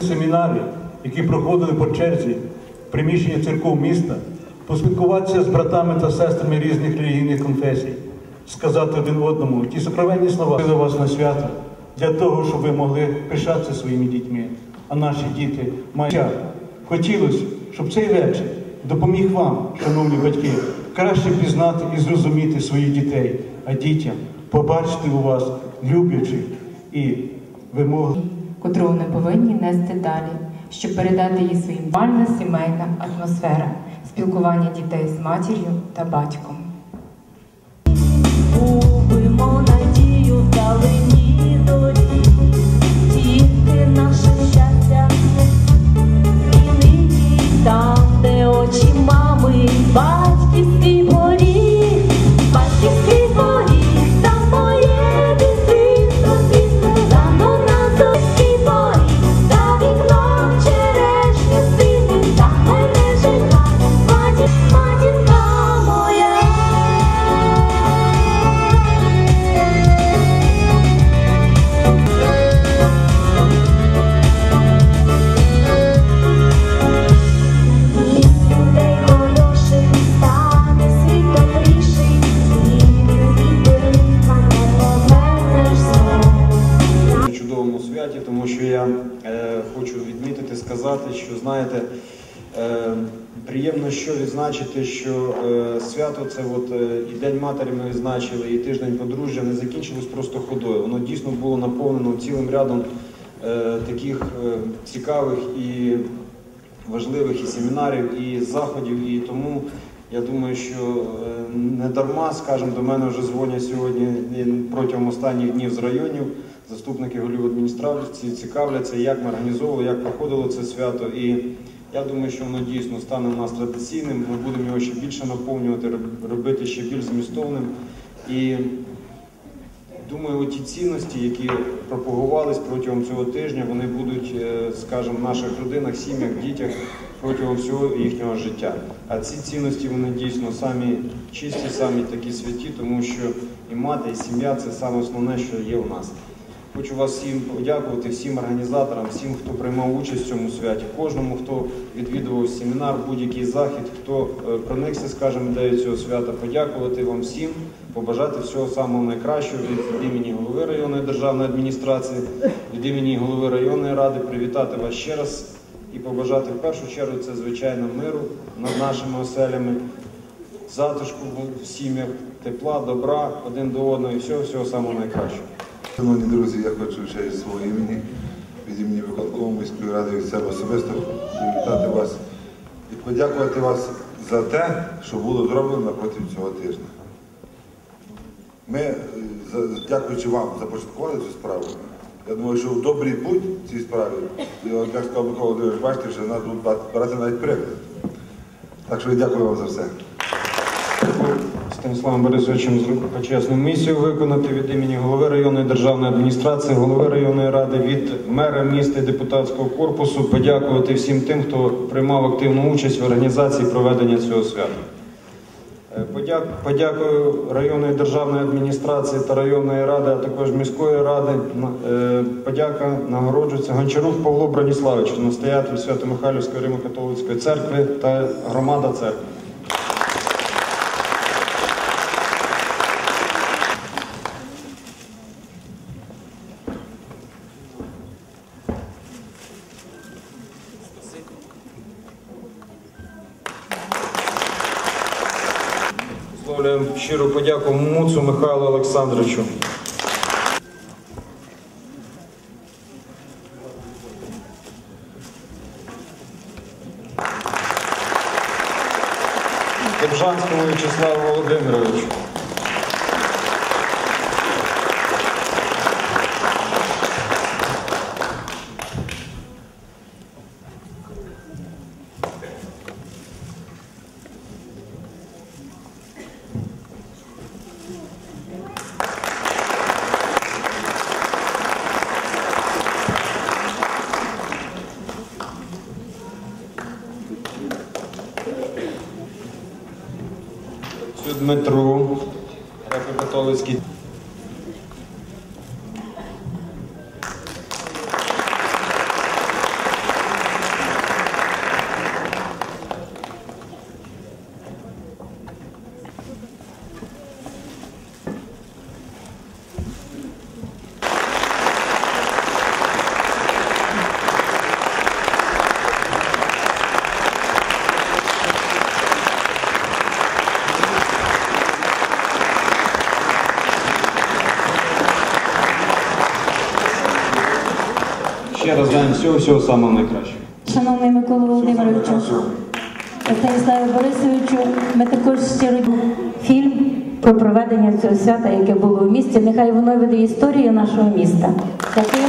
Семінари, які проходили по черзі приміщення церков міста, поспілкуватися з братами та сестрами різних релігійних конфесій, сказати один одному ті сокровенні слова до вас на свято для того, щоб ви могли пишатися своїми дітьми, а наші діти мають. Хотілося, щоб цей вечір допоміг вам, шановні батьки, краще пізнати і зрозуміти своїх дітей, а дітям побачити у вас люблячих і вимогливих. Котру вони повинні нести далі, щоб передати їй своїм бальна сімейна атмосфера, спілкування дітей з матір'ю та батьком. Губимо надію вдалині що відзначити, що е, свято це от е, і День матері ми відзначили, і тиждень подружжя не закінчилось просто ходою. Воно дійсно було наповнено цілим рядом е, таких е, цікавих і важливих і семінарів, і заходів. І тому я думаю, що е, не дарма, скажімо, до мене вже дзвонять сьогодні протягом останніх днів з районів. Заступники голів адміністрації цікавляться, як ми організовували, як проходило це свято. І я думаю, що воно дійсно стане у нас традиційним. Ми будемо його ще більше наповнювати, робити ще більш змістовним. І Думаю, ті цінності, які пропагувались протягом цього тижня, вони будуть, е, скажімо, в наших родинах, сім'ях, дітях протягом всього їхнього життя. А ці цінності вони дійсно самі чисті, самі такі святі, тому що і мати, і сім'я це саме основне, що є у нас. Хочу вас всім подякувати, всім організаторам, всім, хто приймав участь в цьому святі, кожному, хто відвідував семінар, будь-який захід, хто е, проникся, скажімо, ідею цього свята, подякувати вам всім, побажати всього самого найкращого від імені голови районної державної адміністрації, від імені голови районної ради, привітати вас ще раз і побажати в першу чергу це звичайно миру над нашими оселями, затишку в сім'ях, тепла, добра один до одного і всього, всього самого найкращого. Шановні друзі, я хочу ще із свого імені, від імені виконкому міської ради від себе особисто привітати вас і подякувати вас за те, що було зроблено протягом цього тижня. Ми, е, дякуючи вам, започаткували цю справу. Я думаю, що в добрий путь в цій справі, як сказав Микола Володимирович, бачите, що нас будуть брати навіть приклад. Так що я дякую вам за все. Станіславом Борисовичем зробив почесну місію виконати від імені голови районної державної адміністрації, голови районної ради, від мера міста і депутатського корпусу, подякувати всім тим, хто приймав активну участь в організації проведення цього свята. Е, Подякую районної державної адміністрації та районної ради, а також міської ради. Е, Подяка нагороджується Гончарук Павло Броніславович, настоятель Свято-Михайлівської Римо-католицької церкви та громада церкви. Щиру подяку Муцу Михайлу Олександровичу. всього всього самого найкращого. Шановний Микола Володимировичу, Станіславу Борисовичу, ми також щиро фільм про проведення цього свята, яке було в місті. Нехай воно веде історію нашого міста. Дякую.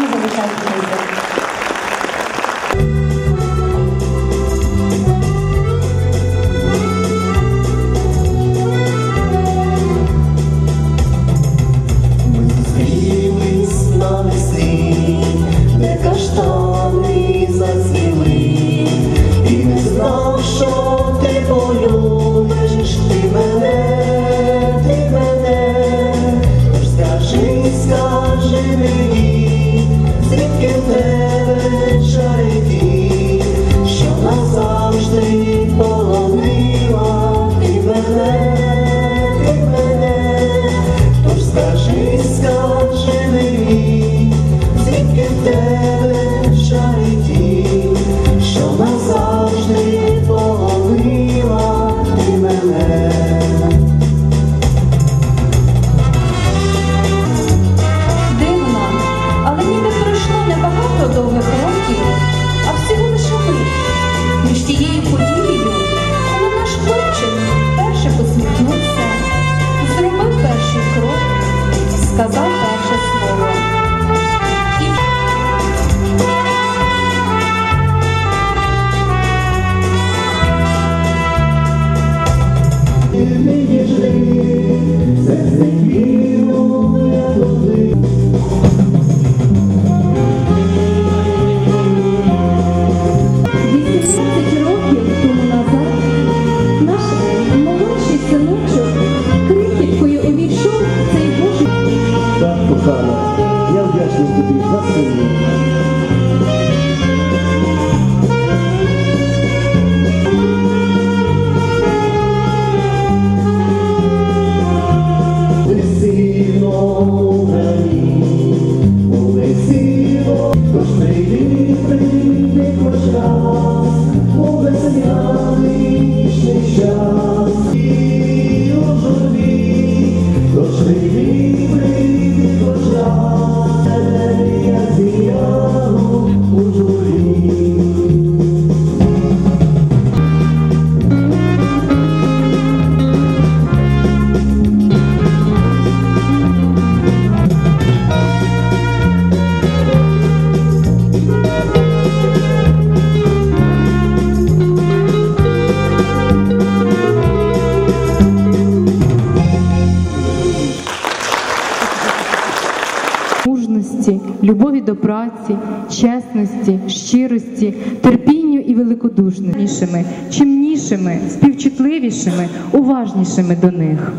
любові до праці, чесності, щирості, терпінню і великодушнішими, чимнішими, співчутливішими, уважнішими до них.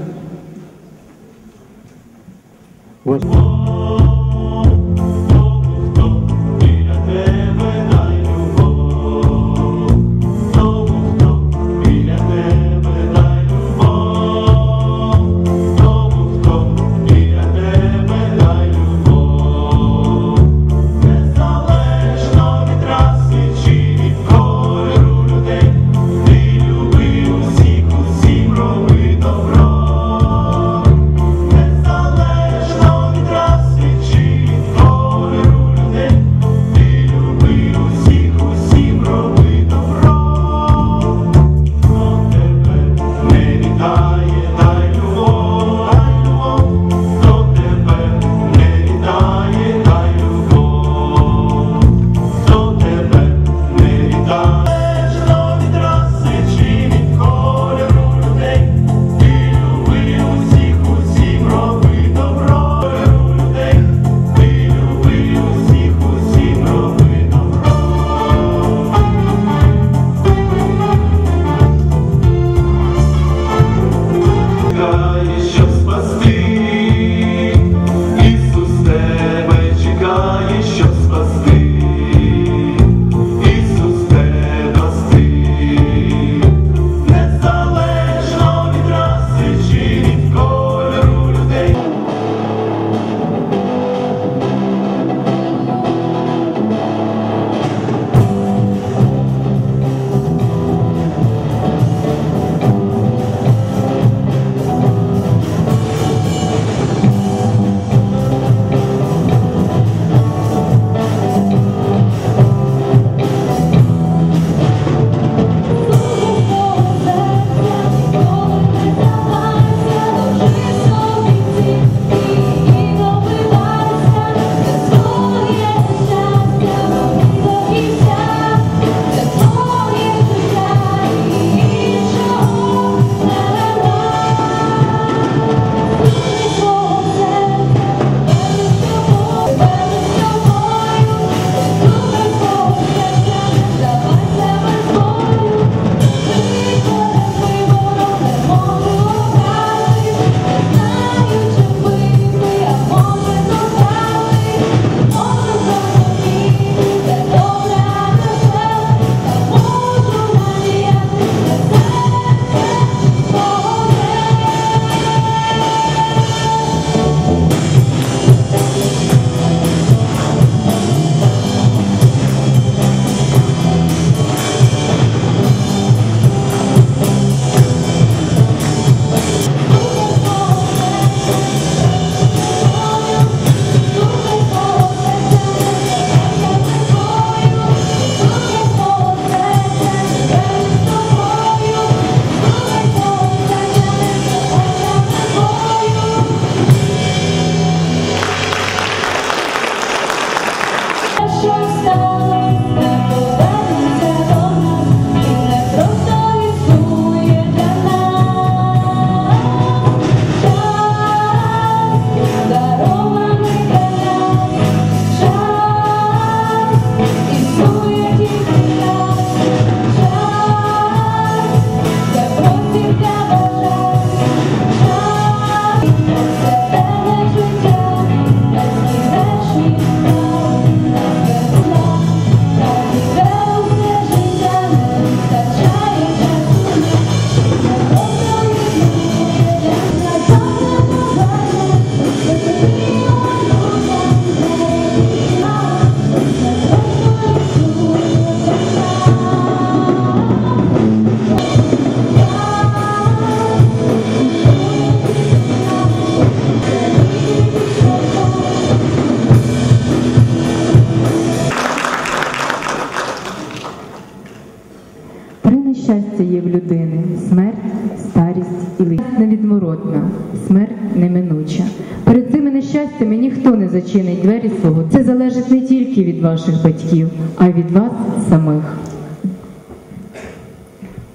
Не зачинить двері свого. Це залежить не тільки від ваших батьків, а й від вас самих.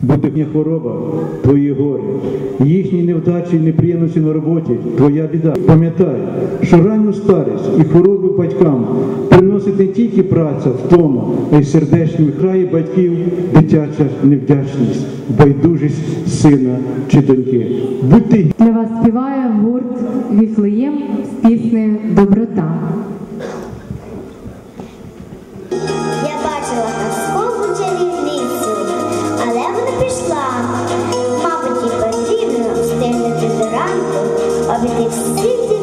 Будь-яка хвороба твої горе, їхні невдачі і неприємності на роботі твоя біда. Пам'ятай, що ранню старість і хвороби батькам приносить не тільки праця, втома, а й сердечні краї батьків, дитяча невдячність, байдужість сина чи доньки. Будьте Для вас співає гурт Віфлеєм Доброта. Я бачила казкову чарівницю, але вона пішла. Мабуть, їй потрібно встигнути до ранку, обійти всіх дітей